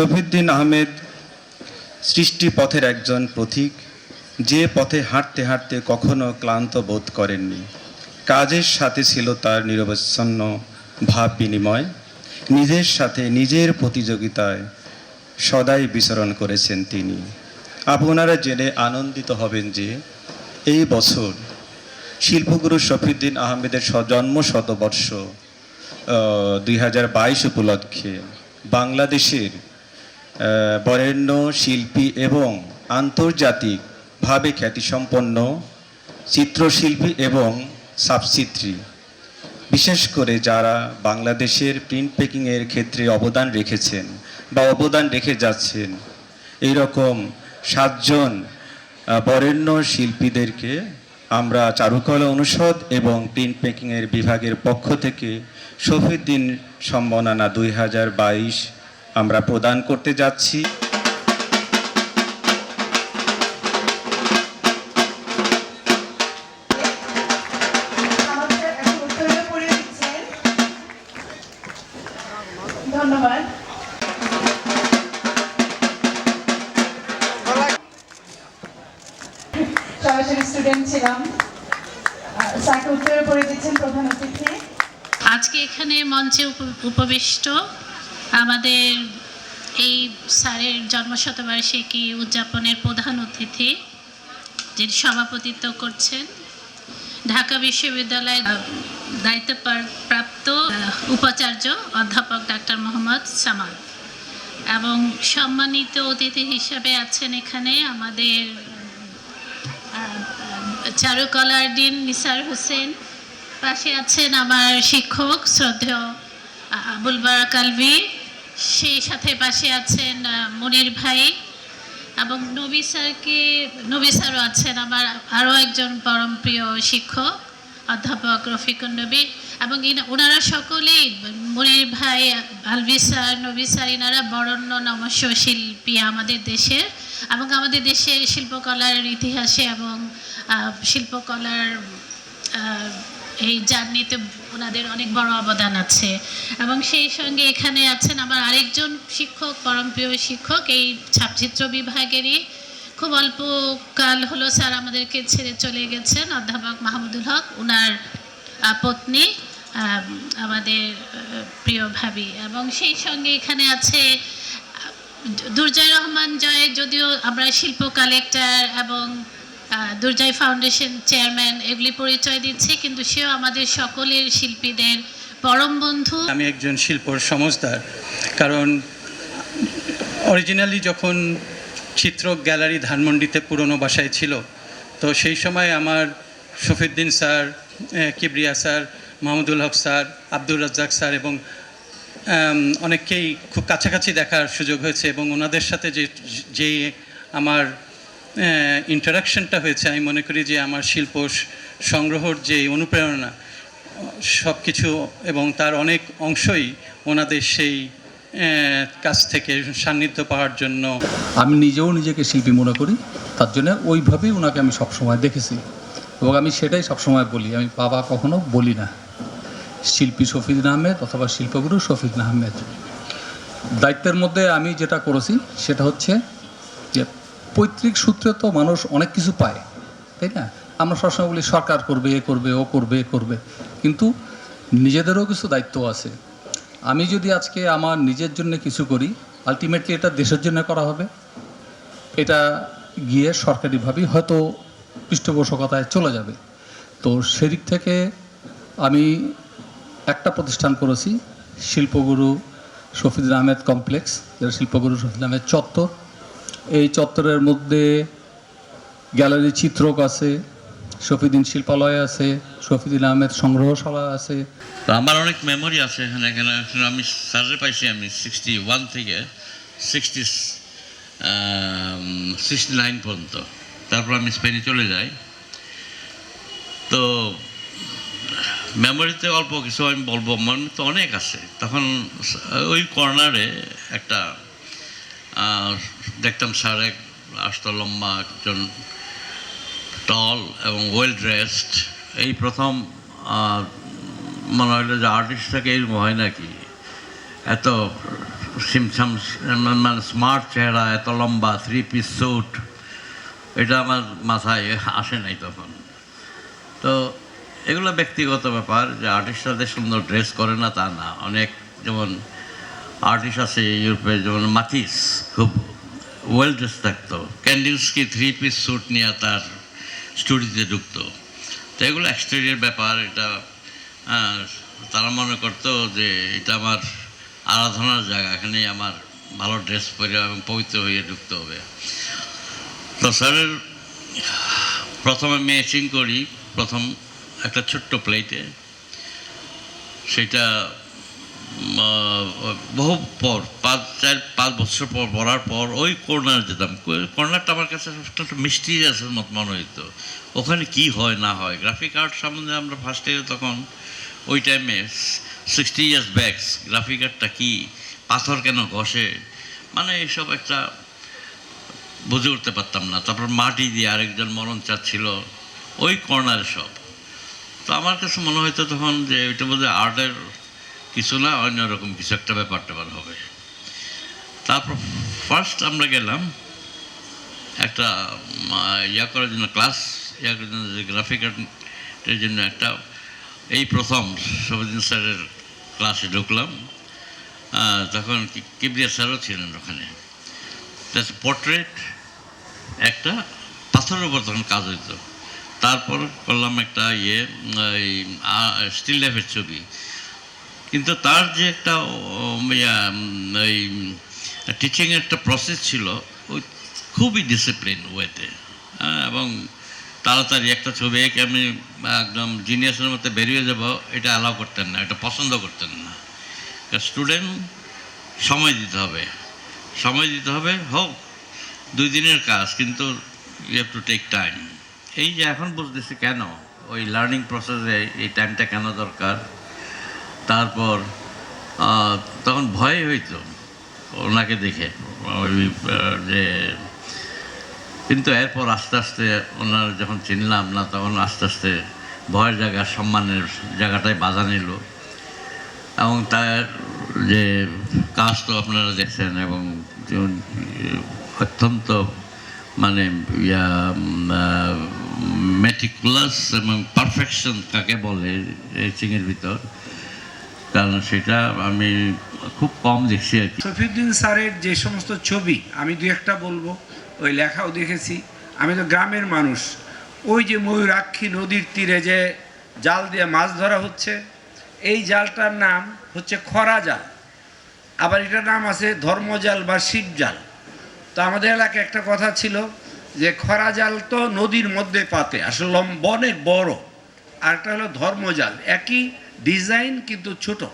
শফিউদ্দিন আহমেদ সৃষ্টি পথের একজন পথিক যে পথে হাঁটতে হাঁটতে কখনো ক্লান্ত বোধ করেননি। কাজের সাথে ছিল তার নিরবচ্ছন্ন ভাব বিনিময়, নিজের সাথে নিজের প্রতিযোগিতায় সদাই বিচরণ করেছেন তিনি। আপনারা জেনে আনন্দিত হবেন যে এই বছর শিল্পগুরু শফিউদ্দিন আহমেদের জন্ম শতবর্ষ দুই হাজার বাইশ উপলক্ষে বাংলাদেশের বরেণ্য, শিল্পী এবং আন্তর্জাতিকভাবে খ্যাতিসম্পন্ন চিত্রশিল্পী এবং সাবচিত্রী বিশেষ করে যারা বাংলাদেশের প্রিন্ট পেকিংয়ের ক্ষেত্রে অবদান রেখেছেন বা অবদান রেখে যাচ্ছেন এই রকম সাতজন বরেণ্য শিল্পীদেরকে আমরা চারুকলা অনুষদ এবং প্রিন্ট পেকিংয়ের বিভাগের পক্ষ থেকে শফিউদ্দিন সম্মাননা দুই হাজার বাইশ আমরা প্রদান করতে যাচ্ছি। ধন্যবাদ। সরাসরি স্টুডেন্ট ছিলাম। আহ, স্যারকে উত্তরে পড়িয়ে দিচ্ছেন প্রধান অতিথি। আজকে এখানে মঞ্চে উপ- উপবিষ্ট আমাদের এই স্যারের জন্মশতবার্ষিকী উদযাপনের প্রধান অতিথি যিনি সভাপতিত্ব করছেন ঢাকা বিশ্ববিদ্যালয়ের আহ, দায়িত্বপ্রাপ্ত আহ, উপাচার্য অধ্যাপক ডাক্তার মোহাম্মদ সামাদ। এবং সম্মানিত অতিথি হিসাবে আছেন এখানে আমাদের চারুকলার ডিন নিসার হোসেন। পাশে আছেন আমার শিক্ষক শ্রদ্ধেয় আবুল বারাক আলভি। সেই সাথে পাশে আছেন মনির ভাই এবং নবী স্যারকে, নবী স্যারও আছেন আমার আরও একজন পরম প্রিয় শিক্ষক, অধ্যাপক রফিকুন নবী এবং ওনারা সকলেই, মনির ভাই, আলভি স্যার, নবী স্যার, ইনারা বরণ্য নমস্য শিল্পী আমাদের দেশের এবং আমাদের দেশের শিল্পকলার ইতিহাসে এবং শিল্পকলার এই জার্নিতে ওনাদের অনেক বড় অবদান আছে। এবং সেই সঙ্গে এখানে আছেন আমার আরেকজন শিক্ষক, পরমপ্রিয় শিক্ষক। এই ছাপচিত্র বিভাগেরই খুব অল্প কাল হলো স্যার আমাদেরকে ছেড়ে চলে গেছেন, অধ্যাপক মাহমুদুল হক। ওনার পত্নী আমাদের প্রিয় ভাবি। এবং সেই সঙ্গে এখানে আছে দুর্জয় রহমান জয়, যদিও আমরা শিল্প কালেক্টর এবং দুর্জয় ফাউন্ডেশন চেয়ারম্যান এগুলি পরিচয় দিচ্ছে, কিন্তু সেও আমাদের সকলের শিল্পীদের পরম বন্ধু। আমি একজন শিল্পর সমজদার কারণ অরিজিনালি যখন চিত্র গ্যালারি ধানমন্ডিতে পুরনো বাসায় ছিল, তো সেই সময় আমার Shafiuddin sir Kibria sir, Mahmudul Haque sir, Abdur Razzaq sir এবং অনেককেই খুব কাছাকাছি দেখার সুযোগ হয়েছে এবং ওনাদের সাথে যে যে আমার ইন্টারাকশনটা হয়েছে। আমি মনে করি যে আমার শিল্প সংগ্রহর যে অনুপ্রেরণা সব কিছু এবং তার অনেক অংশই ওনাদের সেই কাছ থেকে সান্নিধ্য পাওয়ার জন্য। আমি নিজেও নিজেকে শিল্পী মনে করি। তার জন্য ওইভাবেই ওনাকে আমি সবসময় দেখেছি। এবং আমি সেটাই সবসময় বলি। আমি বাবা কখনো বলি না। শিল্পী শফিদিন আহমেদ অথবা শিল্পগুরু শফিদিন আহমেদ। দায়িত্বের মধ্যে আমি যেটা করেছি, সেটা হচ্ছে যে পৈতৃক সূত্রে তো মানুষ অনেক কিছু পায়, তাই না? আমরা সবসময় বলি সরকার করবে, এ করবে, ও করবে, এ করবে। কিন্তু নিজেদেরও কিছু দায়িত্ব আছে। আমি যদি আজকে আমার নিজের জন্য কিছু করি আলটিমেটলি এটা দেশের জন্য করা হবে। এটা গিয়ে সরকারিভাবেই হয়তো পৃষ্ঠপোষকতায় চলে যাবে। তো সেদিক থেকে আমি একটা প্রতিষ্ঠান করেছি, শিল্পগুরু শফিদুল আহমেদ কমপ্লেক্স। যেটা শিল্পগুরু শফিদুল আহমেদ চত্বর এই চত্বরের মধ্যে গ্যালারি চিত্রক আছে শফিদিন শিল্পালয় আছে শফিদিন আহমেদ সংগ্রহশালা আছে। আমার অনেক মেমোরি আছে এখানে এখানে আমি স্যারের পাইছি আমি সিক্সটি ওয়ান থেকে সিক্সটি সিক্সটি নাইন পর্যন্ত। তারপর আমি স্পেনে চলে যাই। তো মেমোরিতে অল্প কিছু আমি বলব মনে তো অনেক আছে। তখন ওই কর্নারে একটা দেখতাম স্যার এক আসতো লম্বা একজন টল এবং ওয়েল ড্রেসড এই প্রথম মনে হলো যে আর্টিস্টটাকে এরকম হয় নাকি? এত সিমসাম মানে স্মার্ট চেহারা, এত লম্বা থ্রি পিস স্যুট এটা আমার মাথায় আসে নাই তখন। তো এগুলো ব্যক্তিগত ব্যাপার যে আর্টিস্টরা সুন্দর ড্রেস করে না, তা না। অনেক যেমন আর্টিস্ট আছে ইউরোপে যেমন মাথিস খুব ওয়েল ড্রেস থাকতো ক্যান্ডিলসকি থ্রি পিস স্যুট নিয়ে তার স্টুডিওতে ঢুকতো তো এগুলো এক্সটেরিয়ার ব্যাপার, এটা তারা মনে করতো যে এটা আমার আরাধনার জায়গা এখানে আমার ভালো ড্রেস পরে এবং পবিত্র হয়ে ঢুকতে হবে। তো স্যারের প্রথমে ম্যাচিং করি, প্রথম একটা ছোট্ট প্লেটে সেটা বহু পর, পাঁচ, চার, পাঁচ বছর পর পড়ার পর, ওই কর্নার যেতাম। কর্নারটা আমার কাছে একটা মিস্টিরিয়াসের মত মনে হইতো। ওখানে কি হয়, না হয়? গ্রাফিক আর্ট সম্বন্ধে আমরা ফার্স্ট ইয়ারে তখন ওই টাইমে সিক্সটি ইয়ার্স ব্যাকস গ্রাফিক আর্টটা কী? পাথর কেন ঘষে? মানে এইসব একটা বুঝে উঠতে পারতাম না। তারপর মাটি দিয়ে আরেকজন মরণ চাচ্ছিল, ওই কর্নারে সব। তো আমার কাছে মনে হইতো তখন যে ওইটা বোধহয় আর্টের কিছু না অন্যরকম কিছু একটা ব্যাপার ট্যাপার হবে। তারপর ফার্স্ট আমরা গেলাম একটা ইয়া করার জন্য ক্লাস ইয়া করার জন্য গ্রাফিক আর্টের জন্য একটা, এই প্রথম সবদিন স্যারের ক্লাসে ঢুকলাম। তখন কিবরিয়া স্যারও ছিলেন ওখানে। পোর্ট্রেট একটা পাথরের উপর তখন কাজ হইতো। তারপর করলাম একটা ইয়ে স্টিল লাইফের ছবি। কিন্তু তার যে একটা এই টিচিংয়ের একটা প্রসেস ছিল ওই খুবই ডিসিপ্লিন ওয়েতে এবং তাড়াতাড়ি একটা ছবি এঁকে আমি একদম জিনিয়াসের মধ্যে বেরিয়ে যাব, এটা অ্যালাউ করতেন না, এটা পছন্দ করতেন না। স্টুডেন্ট সময় দিতে হবে, সময় দিতে হবে, হোক, দুই দিনের কাজ, কিন্তু you have to take time এই যে এখন বুঝতেছি কেন? ওই লার্নিং প্রসেসে এই টাইমটা কেন দরকার? তারপর তখন ভয় হইতো ওনাকে দেখে। ওই যে, কিন্তু এরপর আস্তে আস্তে ওনার যখন চিনলাম না, তখন আস্তে আস্তে ভয়ের জায়গা, সম্মানের জায়গাটায় বাধা নিল। এবং তার যে কাজ তো আপনারা দেখছেন এবং অত্যন্ত মানে ইয়া মেটিকুলাস এবং পারফেকশন কাকে বলে, এই চিংয়ের ভিতর। কারণ সেটা আমি খুব কম দেখছি আর কি। শফিউদ্দিন স্যারের যে সমস্ত ছবি, আমি দু একটা বলব, ওই লেখাও দেখেছি। আমি তো গ্রামের মানুষ। ওই যে ময়ূরাক্ষী নদীর তীরে যে জাল দিয়ে মাছ ধরা হচ্ছে, এই জালটার নাম হচ্ছে খরা জাল। আবার এটার নাম আছে ধর্মজাল বা শিব জাল তো আমাদের এলাকায় একটা কথা ছিল যে খরা জাল তো নদীর মধ্যে পাতে, আসলে অনেক বড়। আর একটা হলো ধর্মজাল। একই ডিজাইন কিন্তু ছোট।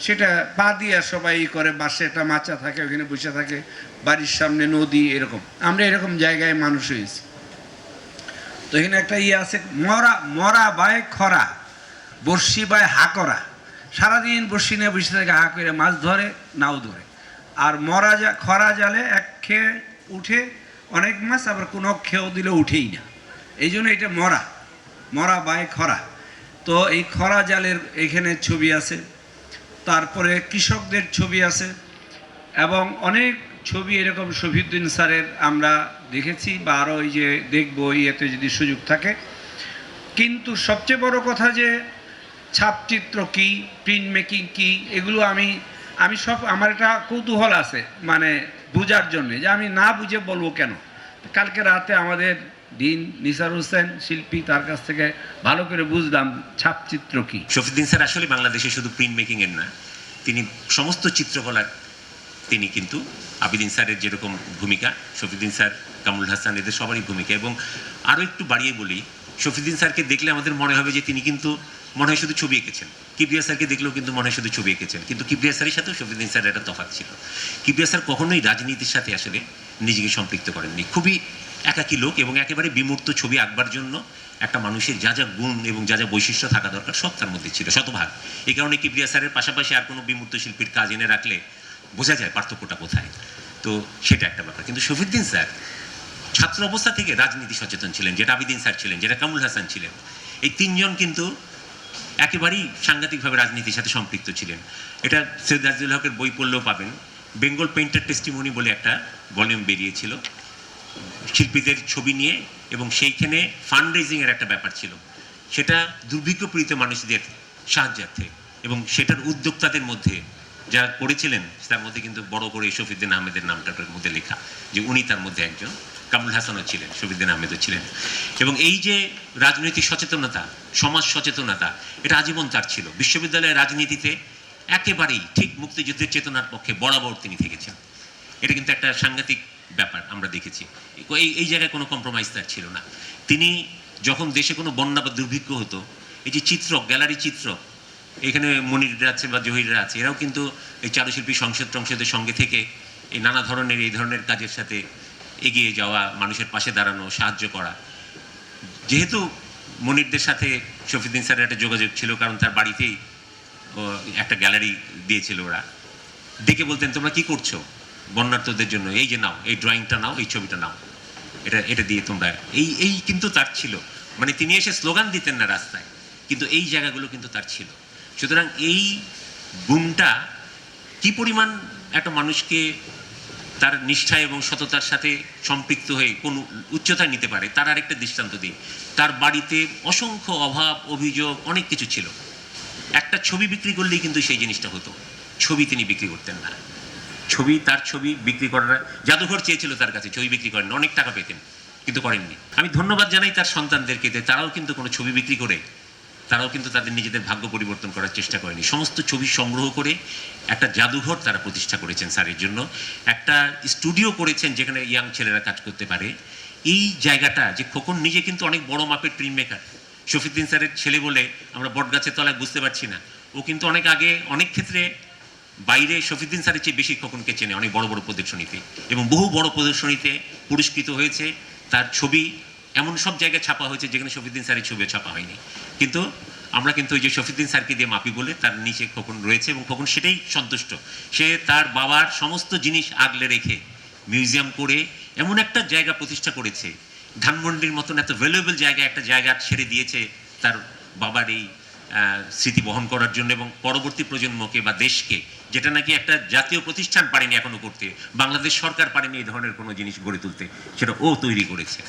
সেটা পা দিয়ে সবাই করে, বাসে একটা মাচা থাকে, ওখানে বসে থাকে, বাড়ির সামনে নদী, এরকম। আমরা এরকম জায়গায় মানুষ হয়েছি। তো এখানে একটা ইয়ে আছে, মরা মরা বায় খরা বর্ষি বায় হা করা। সারাদিন বর্ষি নিয়ে বসে থাকে, হা করে মাছ ধরে, নাও ধরে। আর মরা যা খরা জালে এক খেয়ে উঠে অনেক মাছ, আবার কোনো খেয়েও দিলে উঠেই না। এই জন্য এটা মরা মরা বায় খরা। তো এই খরা জালের এখানে ছবি আছে, তারপরে কৃষকদের ছবি আছে, এবং অনেক ছবি এরকম শফিউদ্দিন স্যারের আমরা দেখেছি বা আরও ওই যে দেখব ইয়েতে যদি সুযোগ থাকে। কিন্তু সবচেয়ে বড় কথা যে, ছাপচিত্র কি প্রিন্ট মেকিং কি, এগুলো আমি আমি সব, আমার একটা কৌতূহল আছে মানে বোঝার জন্যে, যে আমি না বুঝে বলব কেন? কালকে রাতে আমাদের দিন নিসার হোসেন শিল্পী তার কাছ থেকে ভালো করে বুঝলাম ছাপচিত্র কি। শফিদ্দিন স্যার আসলে বাংলাদেশে শুধু প্রিন্ট মেকিং এর না তিনি সমস্ত চিত্রকলার তিনি কিন্তু আবিদিন স্যারের যেরকম ভূমিকা শফিদ্দিন স্যার, কামরুল হাসান, এদের সবারই ভূমিকা। এবং আরও একটু বাড়িয়ে বলি শফিদ্দিন স্যারকে দেখলে আমাদের মনে হবে যে তিনি কিন্তু মনে হয় শুধু ছবি এঁকেছেন। কিবরিয়া স্যারকে দেখলেও কিন্তু মনে হয় শুধু ছবি এঁকেছেন। কিন্তু কিবরিয়া স্যারের সাথেও শফিউদ্দিন স্যারের একটা তফাৎ ছিল। কিবরিয়া স্যার কখনোই রাজনীতির সাথে আসলে নিজেকে সম্পৃক্ত করেননি। খুবই একাকী লোক এবং একেবারে বিমূর্ত ছবি আঁকবার জন্য একটা মানুষের যা যা গুণ এবং যা যা বৈশিষ্ট্য থাকা দরকার সব তার মধ্যে ছিল, শতভাগ। এই কারণে কিবরিয়া স্যারের পাশাপাশি আর কোনো বিমূর্ত শিল্পীর কাজ এনে রাখলে বোঝা যায় পার্থক্যটা কোথায়। তো সেটা একটা ব্যাপার। কিন্তু শফিউদ্দিন স্যার ছাত্র অবস্থা থেকে রাজনীতি সচেতন ছিলেন, যেটা আবিদিন স্যার ছিলেন, যেটা কামুল হাসান ছিলেন। এই তিনজন কিন্তু একেবারেই সাংঘাতিকভাবে রাজনীতির সাথে সম্পৃক্ত ছিলেন। এটা সৈয়দ আজিজুল হকের বই পড়লেও পাবেন। বেঙ্গল পেইন্টার টেস্টিমনি বলে একটা ভলিউম বেরিয়েছিল। শিল্পীদের ছবি নিয়ে এবং সেইখানে ফান্ড রেজিংয়ের একটা ব্যাপার ছিল। সেটা দুর্ভিক্ষপীড়িত মানুষদের সাহায্যার্থে এবং সেটার উদ্যোক্তাদের মধ্যে যারা করেছিলেন, তার মধ্যে কিন্তু বড় করে শফিউদ্দিন আহমেদের নামটার মধ্যে লেখা যে উনি তার মধ্যে একজন। কামরুল হাসানও ছিলেন, শফিউদ্দিন আহমেদও ছিলেন। এবং এই যে রাজনৈতিক সচেতনতা, সমাজ সচেতনতা, এটা আজীবন তার ছিল। বিশ্ববিদ্যালয়ের রাজনীতিতে একেবারেই ঠিক মুক্তিযুদ্ধের চেতনার পক্ষে বরাবর তিনি থেকেছেন। এটা কিন্তু একটা সাংঘাতিক ব্যাপার, আমরা দেখেছি। এই এই জায়গায় কোনো কম্প্রোমাইজ তার ছিল না। তিনি যখন দেশে কোনো বন্যা বা দুর্ভিক্ষ হতো, এই যে চিত্র, গ্যালারি চিত্র, এখানে মনিররা আছে বা জহিররা আছে, এরাও কিন্তু এই চারুশিল্পী সংসদ টংসদের সঙ্গে থেকে এই নানা ধরনের, এই ধরনের কাজের সাথে এগিয়ে যাওয়া, মানুষের পাশে দাঁড়ানো, সাহায্য করা। যেহেতু মনিরদের সাথে শফিউদ্দিন স্যারের একটা যোগাযোগ ছিল, কারণ তার বাড়িতেই একটা গ্যালারি দিয়েছিল ওরা। ডেকে বলতেন, তোমরা কি করছ? বন্যার্থদের জন্য, এই যে নাও, এই ড্রয়িংটা নাও, এই ছবিটা নাও। এটা এটা দিয়ে তোমরা, এই এই কিন্তু তার ছিল। মানে তিনি এসে স্লোগান দিতেন না রাস্তায়, কিন্তু এই জায়গাগুলো কিন্তু তার ছিল। সুতরাং এই গুণটা কি পরিমাণ একটা মানুষকে তার নিষ্ঠা এবং সততার সাথে সম্পৃক্ত হয়ে কোন উচ্চতায় নিতে পারে, তার আরেকটা দৃষ্টান্ত দিই। তার বাড়িতে অসংখ্য অভাব, অভিযোগ, অনেক কিছু ছিল। একটা ছবি বিক্রি করলেই কিন্তু সেই জিনিসটা হতো। ছবি তিনি বিক্রি করতেন না। ছবি, তার ছবি বিক্রি করার জাদুঘর চেয়েছিল তার কাছে, ছবি বিক্রি করেন অনেক টাকা পেতেন, কিন্তু করেননি। আমি ধন্যবাদ জানাই তার সন্তানদেরকে যে তারাও কিন্তু কোনো ছবি বিক্রি করে, তারাও কিন্তু তাদের নিজেদের ভাগ্য পরিবর্তন করার চেষ্টা করেনি। সমস্ত ছবি সংগ্রহ করে একটা জাদুঘর তারা প্রতিষ্ঠা করেছেন স্যারের জন্য। একটা স্টুডিও করেছেন যেখানে ইয়াং ছেলেরা কাজ করতে পারে। এই জায়গাটা যে খোকন নিজে কিন্তু অনেক বড় মাপের প্রিন্ট মেকার শফিউদ্দিন স্যারের ছেলে বলে আমরা বটগাছের তলায় বুঝতে পারছি না। ও কিন্তু অনেক আগে অনেক ক্ষেত্রে বাইরে শফিউদ্দিন স্যারের চেয়ে বেশি খোকনকে চেনে? অনেক বড় বড় প্রদর্শনীতে। এবং বহু বড় প্রদর্শনীতে পুরস্কৃত হয়েছে। তার ছবি এমন সব জায়গায় ছাপা হয়েছে যেখানে শফিউদ্দিন স্যারের ছবি ছাপা হয়নি। কিন্তু আমরা কিন্তু ওই যে শফিউদ্দিন স্যারকে দিয়ে মাপি বলে তার নিচে খোকন রয়েছে এবং খোকন সেটাই সন্তুষ্ট। সে তার বাবার সমস্ত জিনিস আগলে রেখে মিউজিয়াম করে এমন একটা জায়গা প্রতিষ্ঠা করেছে। ধানমন্ডির মতন এত ভ্যালুয়েবল জায়গা, একটা জায়গা ছেড়ে দিয়েছে তার বাবার এই স্মৃতি বহন করার জন্য এবং পরবর্তী প্রজন্মকে বা দেশকে, যেটা নাকি একটা জাতীয় প্রতিষ্ঠান পারেনি এখনও করতে, বাংলাদেশ সরকার পারেনি এই ধরনের কোনো জিনিস গড়ে তুলতে, সেটা ও তৈরি করেছে।